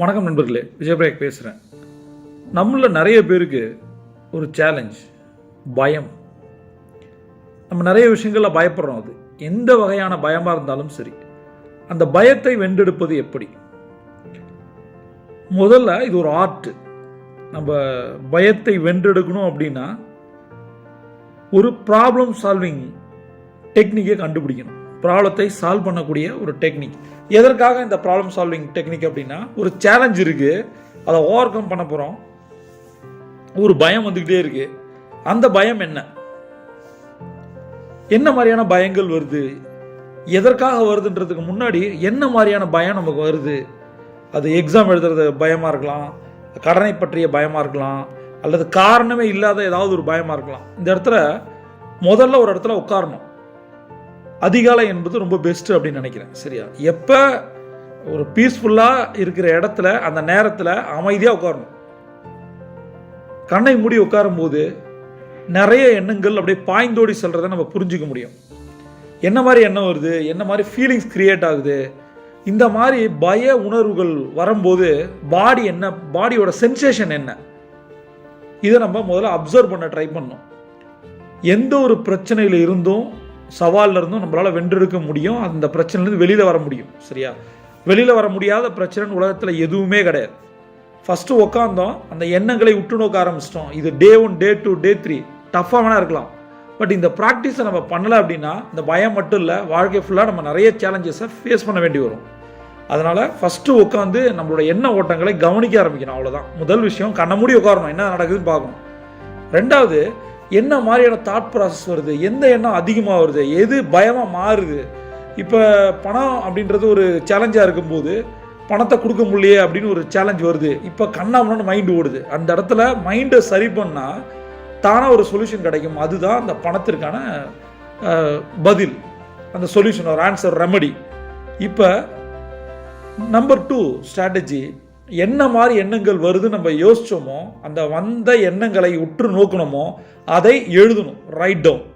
வணக்கம் நண்பர்களே விஜயபிரேக் பேசுகிறேன் நம்மள நிறைய பேருக்கு ஒரு சேலஞ்ச் பயம். நம்ம நிறைய விஷயங்களில் பயப்படுறோம் அது. எந்த வகையான பயமாக இருந்தாலும் சரி அந்த பயத்தை வென்றெடுப்பது எப்படி? முதல்ல இது ஒரு ஆர்ட் நம்ம பயத்தை வென்றெடுக்கணும் அப்படின்னா ஒரு ப்ராப்ளம் சால்விங் டெக்னிக்கை கண்டுபிடிக்கணும். ப்ராப்ளத்தை சால்வ் பண்ணக்கூடிய ஒரு டெக்னிக். எதற்காக இந்த ப்ராப்ளம் சால்விங் டெக்னிக் அப்படின்னா ஒரு சேலஞ்ச் இருக்குது அதை ஓவர் கம் பண்ண போகிறோம் ஒரு பயம் வந்துக்கிட்டே இருக்கு. அந்த பயம் என்ன? என்ன மாதிரியான பயங்கள் வருது? எதற்காக வருதுன்றதுக்கு முன்னாடி என்ன மாதிரியான பயம் நமக்கு வருது? அது எக்ஸாம் எழுதுறது பயமாக இருக்கலாம் கடனை பற்றிய பயமாக இருக்கலாம் அல்லது காரணமே இல்லாத ஏதாவது ஒரு பயமாக இருக்கலாம். இந்த இடத்துல முதல்ல ஒரு இடத்துல உட்காரணும். அதிகாலை என்பது ரொம்ப பெஸ்ட் அப்படின்னு நினைக்கிறேன். சரியா? எப்போ ஒரு பீஸ்ஃபுல்லாக இருக்கிற இடத்துல அந்த நேரத்தில் அமைதியாக உட்காரணும். கண்ணை மூடி உட்காரும்போது நிறைய எண்ணங்கள் அப்படியே பாய்ந்தோடி செல்றதை நம்ம புரிஞ்சிக்க முடியும். என்ன மாதிரி எண்ணம் வருது? என்ன மாதிரி ஃபீலிங்ஸ் கிரியேட் ஆகுது? இந்த மாதிரி பய உணர்வுகள் வரும்போது பாடி என்ன பாடியோட சென்சேஷன் என்ன? இதை நம்ம முதல்ல அப்சர்வ் பண்ண ட்ரை பண்ணோம் எந்த ஒரு பிரச்சனையில் இருந்தும் சவாலில் இருந்தும் நம்மளால் வென்றெடுக்க முடியும். அந்த பிரச்சனைலேருந்து வெளியில் வர முடியும். சரியா? வெளியில் வர முடியாத பிரச்சனை உலகத்தில் எதுவுமே கிடையாது. ஃபஸ்ட்டு உக்காந்தோம் அந்த எண்ணங்களை உற்று நோக்க ஆரம்பிச்சிட்டோம். இது day one day two day three டஃப்பாக வேணா இருக்கலாம். பட் இந்த ப்ராக்டிஸை நம்ம பண்ணலை அப்படின்னா இந்த பயம் மட்டும் இல்லை வாழ்க்கை ஃபுல்லாக நம்ம நிறைய சேலஞ்சஸை ஃபேஸ் பண்ண வேண்டி வரும். அதனால் ஃபஸ்ட்டு உட்காந்து நம்மளோட எண்ண ஓட்டங்களை கவனிக்க ஆரம்பிக்கணும். அவ்வளோதான் முதல் விஷயம் கண்ண மூடி உட்காரணும் என்ன நடக்குதுன்னு பார்க்கணும். ரெண்டாவது என்ன மாதிரியான தாட் ப்ராசஸ் வருது? எந்த எண்ணம் அதிகமாக வருது? எது பயமாக மாறுது? இப்போ பணம் அப்படின்றது ஒரு சேலஞ்சாக இருக்கும்போது பணத்தை கொடுக்க முடியலையே அப்படின்னு ஒரு சேலஞ்ச் வருது. இப்போ கண்ணாமன்னு மைண்டு ஓடுது. அந்த இடத்துல மைண்டை சரி பண்ணால் தானாக ஒரு சொல்யூஷன் கிடைக்கும். அதுதான் அந்த பணத்திற்கான பதில். அந்த சொல்யூஷன் ஒரு ஆன்சர் ரெமடி இப்போ நம்பர் டூ ஸ்ட்ராட்டஜி என்ன மாதிரி எண்ணங்கள் வருது நம்ம யோசிச்சோமோ அந்த வந்த எண்ணங்களை உற்று நோக்கணுமோ அதை எழுதணும் ரைட் டவுன்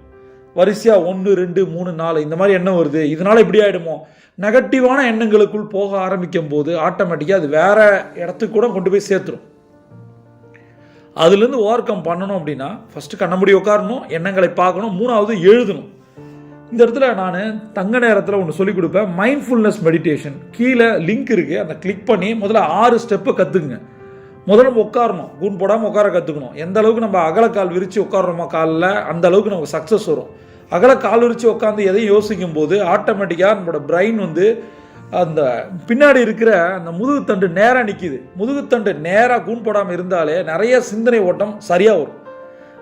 வரிசையாக ஒன்று ரெண்டு மூணு நாலு இந்த மாதிரி எண்ணம் வருது. இதனால் இப்படி ஆகிடுமோ நெகட்டிவான எண்ணங்களுக்குள் போக ஆரம்பிக்கும் போது ஆட்டோமேட்டிக்காக அது வேற இடத்துக்கு கூட கொண்டு போய் சேர்த்துரும். அதுலேருந்து ஓவர் கம் பண்ணணும் அப்படின்னா ஃபஸ்ட்டு கண்ண முடி உட்காரணும் எண்ணங்களை பார்க்கணும் மூணாவது எழுதணும். இந்த இடத்துல நான் தங்க நேரத்தில் ஒன்று சொல்லிக் கொடுப்பேன். மைண்ட்ஃபுல்னஸ் மெடிடேஷன் கீழே லிங்க் இருக்குது அந்த கிளிக் பண்ணி முதல்ல ஆறு ஸ்டெப்பு கற்றுக்குங்க முதல்ல நம்ம உட்காரணும். கூன் போடாமல் உட்கார கற்றுக்கணும் எந்த அளவுக்கு நம்ம அகலக்கால் விரித்து உட்காடுறோமோ காலில் அந்த அளவுக்கு நமக்கு சக்ஸஸ் வரும். அகல கால் விரித்து உட்காந்து எதையும் யோசிக்கும் போது ஆட்டோமேட்டிக்காக நம்மளோட பிரெயின் வந்து அந்த பின்னாடி இருக்கிற அந்த முதுகுத்தண்டு நேராக நிற்கிது முதுகுத்தண்டு நேராக கூன் போடாமல் இருந்தாலே நிறைய சிந்தனை ஓட்டம் சரியாக வரும்.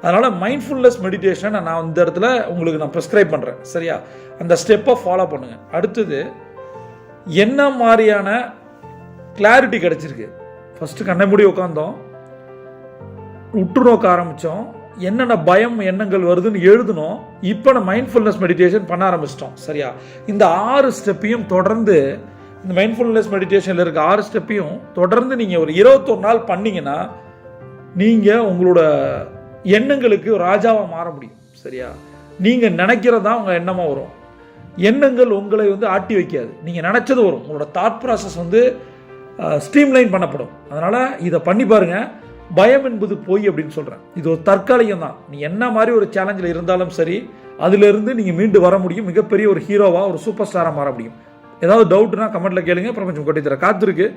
அதனால் மைண்ட்ஃபுல்னஸ் மெடிடேஷன் நான் இந்த இடத்துல உங்களுக்கு நான் ப்ரிஸ்கிரைப் பண்ணுறேன் சரியா? அந்த ஸ்டெப்பை ஃபாலோ பண்ணுங்கள் அடுத்தது என்ன மாதிரியான கிளாரிட்டி கிடச்சிருக்கு? ஃபஸ்ட்டு கண்ணை மூடி உட்காந்தோம் உற்று நோக்க ஆரம்பித்தோம் என்னென்ன பயம் எண்ணங்கள் வருதுன்னு எழுதணும் இப்போ நம்ம மைண்ட்ஃபுல்னஸ் மெடிடேஷன் பண்ண ஆரம்பிச்சிட்டோம். சரியா? இந்த ஆறு ஸ்டெப்பையும் தொடர்ந்து இந்த மைண்ட்ஃபுல்னஸ் மெடிடேஷனில் இருக்க ஆறு ஸ்டெப்பையும் தொடர்ந்து நீங்கள் ஒரு இருபத்தொரு நாள் பண்ணிங்கன்னா நீங்கள் உங்களோட எண்ணங்களுக்கு ராஜாவாக மாற முடியும். சரியா? நீங்கள் நினைக்கிறது தான் உங்கள் எண்ணமாக வரும். எண்ணங்கள் உங்களை வந்து ஆட்டி வைக்காது. நீங்கள் நினச்சது வரும். உங்களோட தாட் ப்ராசஸ் வந்து ஸ்ட்ரீம்லைன் பண்ணப்படும். அதனால் இதை பண்ணி பாருங்க. பயம் என்பது பொய் அப்படின்னு சொல்கிறேன் இது ஒரு தற்காலிகம் தான். நீ என்ன மாதிரி ஒரு சேலஞ்சில் இருந்தாலும் சரி அதிலிருந்து நீங்கள் மீண்டு வர முடியும். மிகப்பெரிய ஒரு ஹீரோவாக ஒரு சூப்பர் ஸ்டாராக மாற முடியும். ஏதாவது டவுட்னா கமெண்ட்டில் கேளுங்க. பிரபஞ்சம் கொட்டி தர காத்திருக்கு.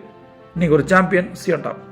நீங்கள் ஒரு சாம்பியன் சியன் டாப்